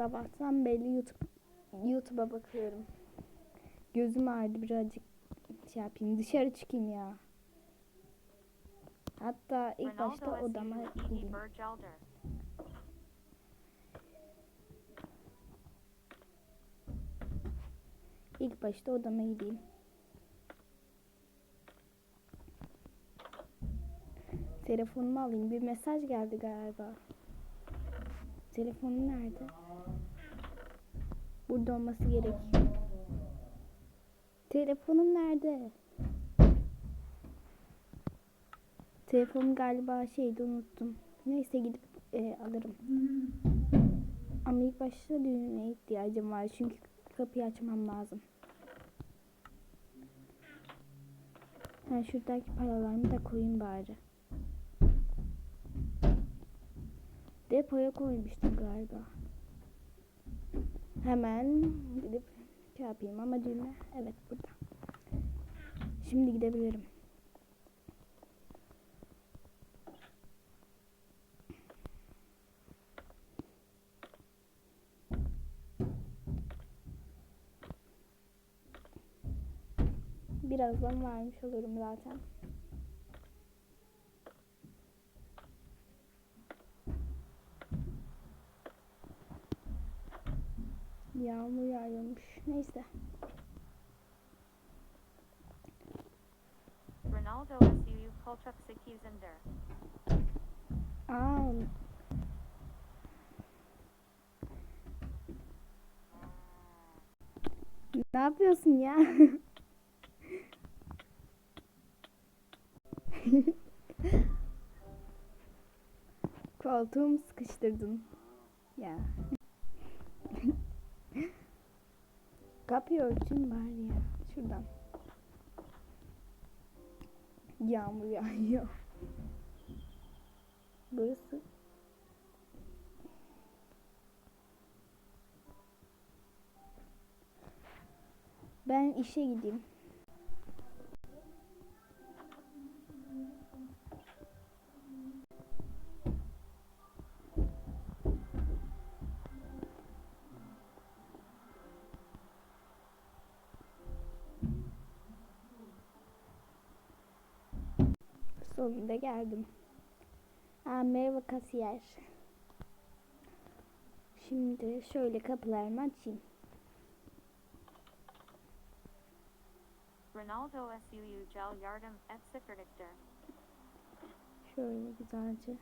Sabahtan beri YouTube YouTube'a bakıyorum. Gözüm ağrıdı birazcık şey yapayım. Dışarı çıkayım ya. Hatta ilk başta odama gideyim. İlk başta odama gideyim. Telefonumu alayım. Bir mesaj geldi galiba. Telefonum nerede? Burada olması gerek. Telefonum nerede? Telefonum galiba şeyde unuttum. Neyse gidip e, alırım. Ama ilk başta düğmeye ihtiyacım var. Çünkü kapıyı açmam lazım. Ha, şuradaki paralarımı da koyayım bari. Depoya koymuştum galiba. Hemen gidip şey yapayım ama düğme evet burada. Şimdi gidebilirim. Birazdan varmış olurum zaten. Yağmur yağıyormuş. Neyse. Ronaldo SU Kolchak Sekizinder. Aa. Ne yapıyorsun ya? Koltuğumu sıkıştırdın. Ya. Kapıyı örtün bari ya. Şuradan. Yağmur yağıyor. Burası. Ben işe gideyim. Sonunda geldim. Aa, merhaba kasiyer. Şimdi şöyle kapılarımı açayım. Ronaldo SU Gel Yardım et Sıfırlıktır. Şöyle güzelce.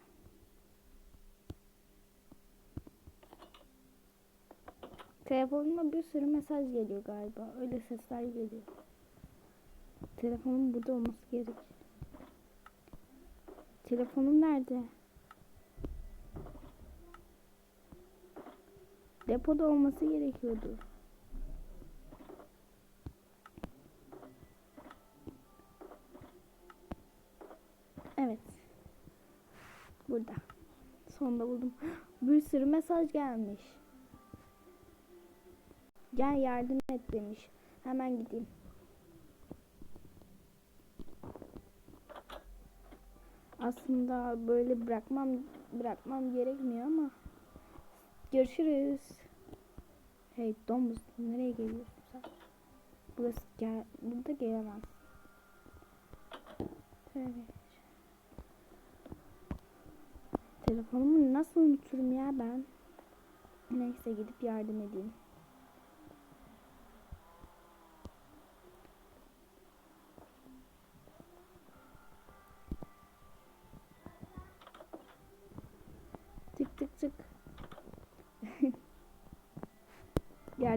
Telefonuma bir sürü mesaj geliyor galiba. Öyle sesler geliyor. Telefonum burada olması gerek. Telefonum nerede? Depoda olması gerekiyordu. Evet. Burada. Sonunda buldum. Bir sürü mesaj gelmiş. Gel yardım et demiş. Hemen gideyim. Aslında böyle bırakmam bırakmam gerekmiyor ama görüşürüz. Hey domuz nereye geliyorsun sen? Burası gel burada gelemez. Evet. Telefonumu nasıl unuturum ya ben? Neyse gidip yardım edeyim.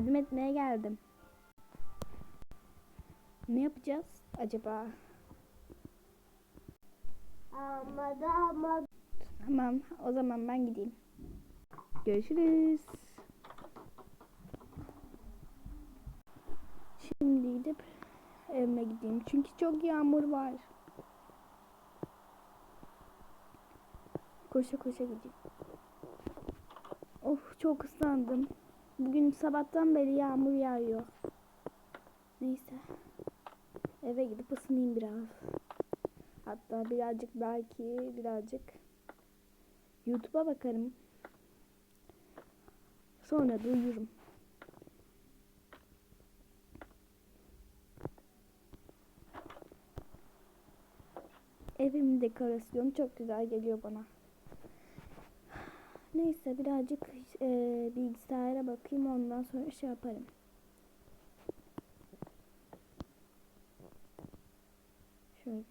Yardım etmeye geldim. Ne yapacağız acaba? Ama da ama Tamam, o zaman ben gideyim. Görüşürüz. Şimdi gidip evime gideyim. Çünkü çok yağmur var. Koşa koşa gideyim. Of çok ıslandım. Bugün sabahtan beri yağmur yağıyor. Neyse. Eve gidip ısınayım biraz. Hatta birazcık belki birazcık YouTube'a bakarım. Sonra da uyurum. Evimin dekorasyonu çok güzel geliyor bana. Neyse birazcık e, bilgisayara bakayım ondan sonra şey yaparım. Şöyle.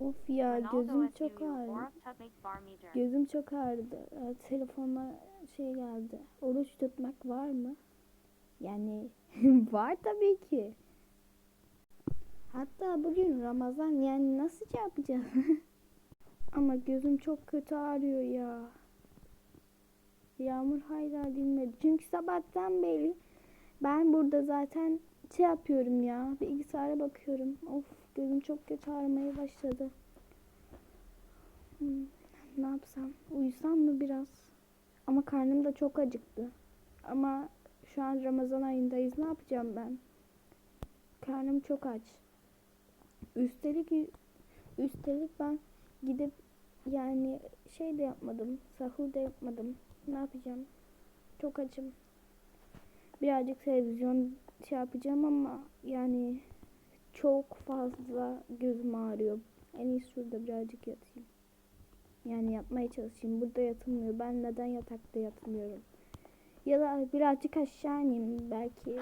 Of ya gözüm çok Meter. Gözüm çok ağrıdı. Telefonla şey geldi. Oruç tutmak var mı? Yani var tabii ki. Hatta bugün Ramazan yani nasıl yapacağız? Ama gözüm çok kötü ağrıyor ya. Yağmur hala dinmedi. Çünkü sabahtan beri ben burada zaten şey yapıyorum ya. Bilgisayara bakıyorum. Of gözüm çok kötü ağrımaya başladı. Hmm. Ne yapsam? Uyusam mı biraz? Ama karnım da çok acıktı. Ama şu an Ramazan ayındayız. Ne yapacağım ben? Karnım çok aç. Üstelik üstelik ben gidip yani şey de yapmadım. Sahur da yapmadım. Ne yapacağım? Çok açım. Birazcık televizyon şey yapacağım ama yani çok fazla gözüm ağrıyor. En iyisi şurada birazcık yatayım. Yani yapmaya çalışayım. Burada yatılmıyor. Ben neden yatakta yatmıyorum? Ya da birazcık aşağı ineyim. Belki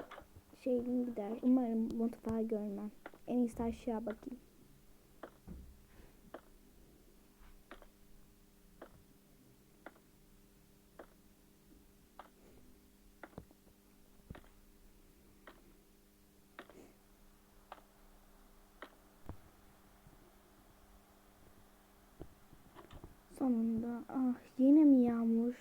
şeyim gider. Umarım mutfağı görmem. En iyisi aşağı bakayım. Sonunda. Ah yine mi yağmur?